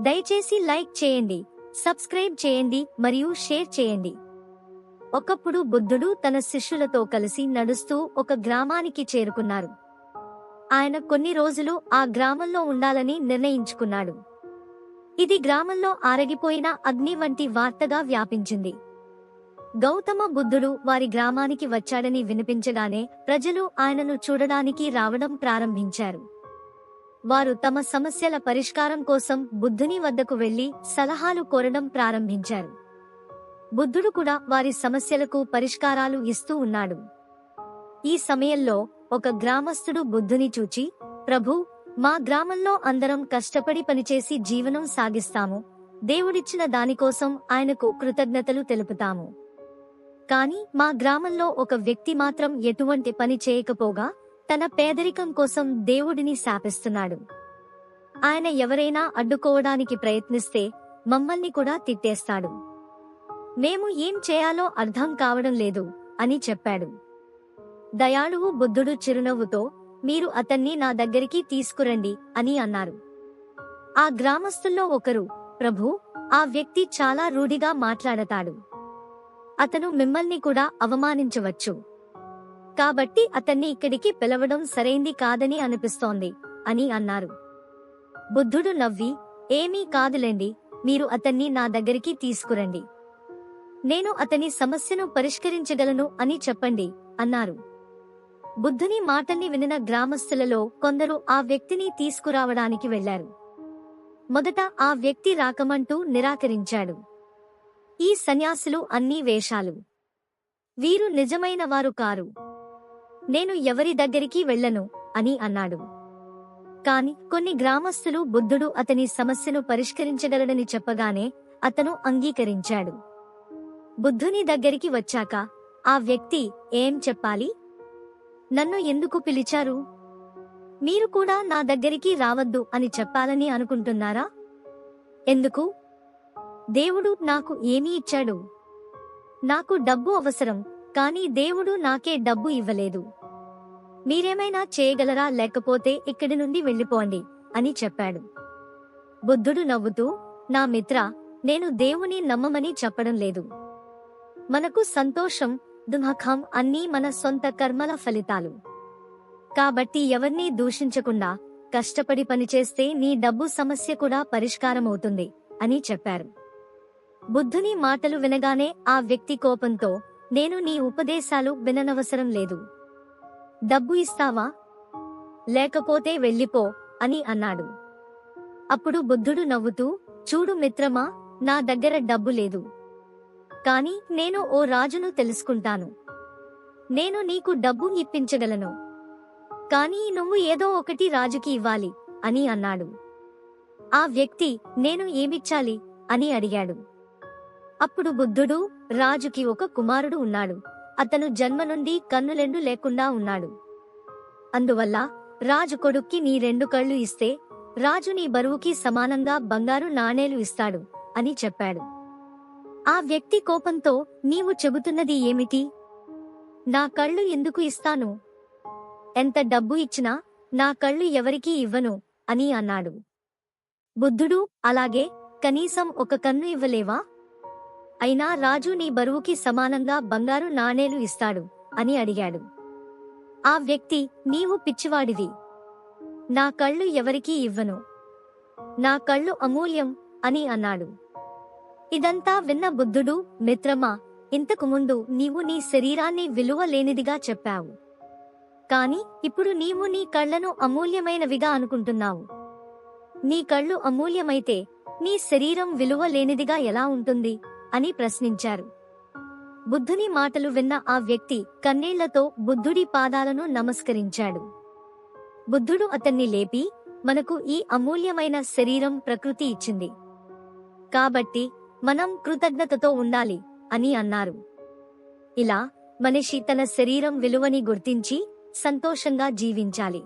దయచేసి లైక్ చేయండి సబ్స్క్రైబ్ చేయండి మరియు షేర్ చేయండి. ఒకప్పుడు బుద్ధుడు తన శిష్యులతో కలిసి నడుస్తూ ఒక గ్రామానికి చేరుకున్నారు. ఆయన కొన్ని రోజులు ఆ గ్రామంలో ఉండాలని నిర్ణయించుకున్నాడు. ఇది గ్రామంలో ఆరగిపోయిన అగ్ని వంటి వార్తగా వ్యాపించింది. గౌతమ బుద్ధుడు వారి గ్రామానికి వచ్చాడని వినిపించగానే ప్రజలు ఆయనను చూడడానికి రావడం ప్రారంభించారు. వారు తమ సమస్యల పరిష్కారం కోసం బుద్ధుని వద్దకు వెళ్ళి సలహాలు కోరడం ప్రారంభించారు. బుద్ధుడు కూడా వారి సమస్యలకు పరిష్కారాలు ఇస్తూ ఉన్నాడు. ఈ సమయంలో ఒక గ్రామస్థుడు బుద్ధుని చూచి ప్రభు మా గ్రామంలో అందరం కష్టపడి పనిచేసి జీవనం సాగిస్తాము. దేవుడిచ్చిన దానికోసం ఆయనకు కృతజ్ఞతలు తెలుపుతాము. కాని మా గ్రామంలో ఒక వ్యక్తి మాత్రం ఎటువంటి పని చేయకపోగా తన పేదరికం కోసం దేవుడిని శాపిస్తున్నాడు. ఆయన ఎవరైనా అడ్డుకోవడానికి ప్రయత్నిస్తే మమ్మల్ని కూడా తిట్టేస్తాడు. మేము ఏం చేయాలో అర్థం కావడం లేదు అని చెప్పాడు. దయాళువు బుద్ధుడు చిరునవ్వుతో మీరు అతన్ని నా దగ్గరికి తీసుకురండి అని అన్నారు. ఆ గ్రామస్తుల్లో ఒకరు ప్రభు ఆ వ్యక్తి చాలా రూఢిగా మాట్లాడతాడు. అతను మిమ్మల్ని కూడా అవమానించవచ్చు. కాబట్టి అతన్ని ఇక్కడికి పిలవడం సరైంది కాదని అనిపిస్తోంది అని అన్నారు. బుద్ధుడు నవ్వి ఏమీ కాదులేండి మీరు అతన్ని నా దగ్గరికి తీసుకురండి. నేను అతని సమస్యను పరిష్కరించగలను అని చెప్పండి అన్నారు. బుద్ధుని మాటల్ని వినిన గ్రామస్తులలో కొందరు ఆ వ్యక్తిని తీసుకురావడానికి వెళ్ళారు మొదట ఆ వ్యక్తి రాకమంటూ నిరాకరించాడు. ఈ సన్యాసులు అన్నీ వేషాలు. వీరు నిజమైన వారు కారు. నేను ఎవరి దగ్గరికి వెళ్ళను? అని అన్నాడు. కాని కొన్ని గ్రామస్తులు బుద్ధుడు అతని సమస్యను పరిష్కరించగలడని చెప్పగానే అతను అంగీకరించాడు. బుద్ధుని దగ్గరికి వచ్చాక ఆ వ్యక్తి ఏం చెప్పాలి? నన్ను ఎందుకు పిలిచారు? మీరు కూడా నా దగ్గరికి రావద్దు అని చెప్పాలని అనుకుంటున్నారా? ఎందుకు? దేవుడు నాకు ఏమీ ఇచ్చాడు? నాకు డబ్బు అవసరం కానీ దేవుడు నాకే డబ్బు ఇవ్వలేదు. మీరేమైనా చేయగలరా లేకపోతే ఇక్కడి నుండి వెళ్ళిపోండి అని చెప్పాడు. బుద్ధుడు నవ్వుతూ నా మిత్ర నేను దేవుని నమ్మమని చెప్పడం లేదు. మనకు సంతోషం దుమఖం అన్నీ మన సొంత కర్మల ఫలితాలు. కాబట్టి ఎవర్నీ దూషించకుండా కష్టపడి పనిచేస్తే నీ డబ్బు సమస్య కూడా పరిష్కారమవుతుంది అని చెప్పారు. బుద్ధుని మాటలు వినగానే ఆ వ్యక్తి కోపంతో నేను నీ ఉపదేశాలు విననవసరం లేదు. డబ్బు ఇస్తావా? లేకపోతే వెళ్ళిపో అని అన్నాడు. అప్పుడు బుద్ధుడు నవ్వుతూ చూడు మిత్రమా నా దగ్గర డబ్బు లేదు. కాని నేను ఓ రాజును తెలుసుకుంటాను. నేను నీకు డబ్బు ఇప్పించగలను. కానీ నువ్వు ఏదో ఒకటి రాజుకి ఇవ్వాలి అని అన్నాడు. ఆ వ్యక్తి నేను ఏమిచ్చాలి అని అడిగాడు. అప్పుడు బుద్ధుడు రాజుకి ఒక కుమారుడు ఉన్నాడు. అతను జన్మ నుండి కన్నులెండు లేకుండా ఉన్నాడు. అందువల్ల రాజు కొడుక్కి నీ రెండు కళ్ళు ఇస్తే రాజు నీ బరువుకి సమానంగా బంగారు నాణేలు ఇస్తాడు అని చెప్పాడు. ఆ వ్యక్తి కోపంతో నీవు చెబుతున్నది ఏమిటి? నా కళ్ళు ఎందుకు ఇస్తాను? ఎంత డబ్బు ఇచ్చినా నా కళ్ళు ఎవరికీ ఇవ్వను అని అన్నాడు. బుద్ధుడు అలాగే కనీసం ఒక కన్ను ఇవ్వలేవా? అయినా రాజు నీ బరువుకి సమానంగా బంగారు నాణేలు ఇస్తాడు అని అడిగాడు. ఆ వ్యక్తి నీవు పిచ్చివాడివి. నా కళ్ళు ఎవరికీ ఇవ్వను. నా కళ్ళు అమూల్యం అని అన్నాడు. ఇదంతా విన్న బుద్ధుడు మిత్రమా ఇంతకు ముందు నీవు నీ శరీరాన్ని విలువ లేనిదిగా చెప్పావు. కాని ఇప్పుడు నీవు నీ కళ్ళను అమూల్యమైనవిగా అనుకుంటున్నావు. నీ కళ్ళు అమూల్యమైతే నీ శరీరం విలువ లేనిదిగా ఎలా ఉంటుంది? అని ప్రశ్నించారు. బుద్ధుని మాటలు విన్న ఆ వ్యక్తి కన్నీళ్ళతో బుద్ధుడి పాదాలను నమస్కరించాడు. బుద్ధుడు అతన్ని లేపి మనకు ఈ అమూల్యమైన శరీరం ప్రకృతి ఇచ్చింది. కాబట్టి మనం కృతజ్ఞతతో ఉండాలి అని అన్నారు. ఇలా మనిషి తన శరీరం విలువని గుర్తించి సంతోషంగా జీవించాలి.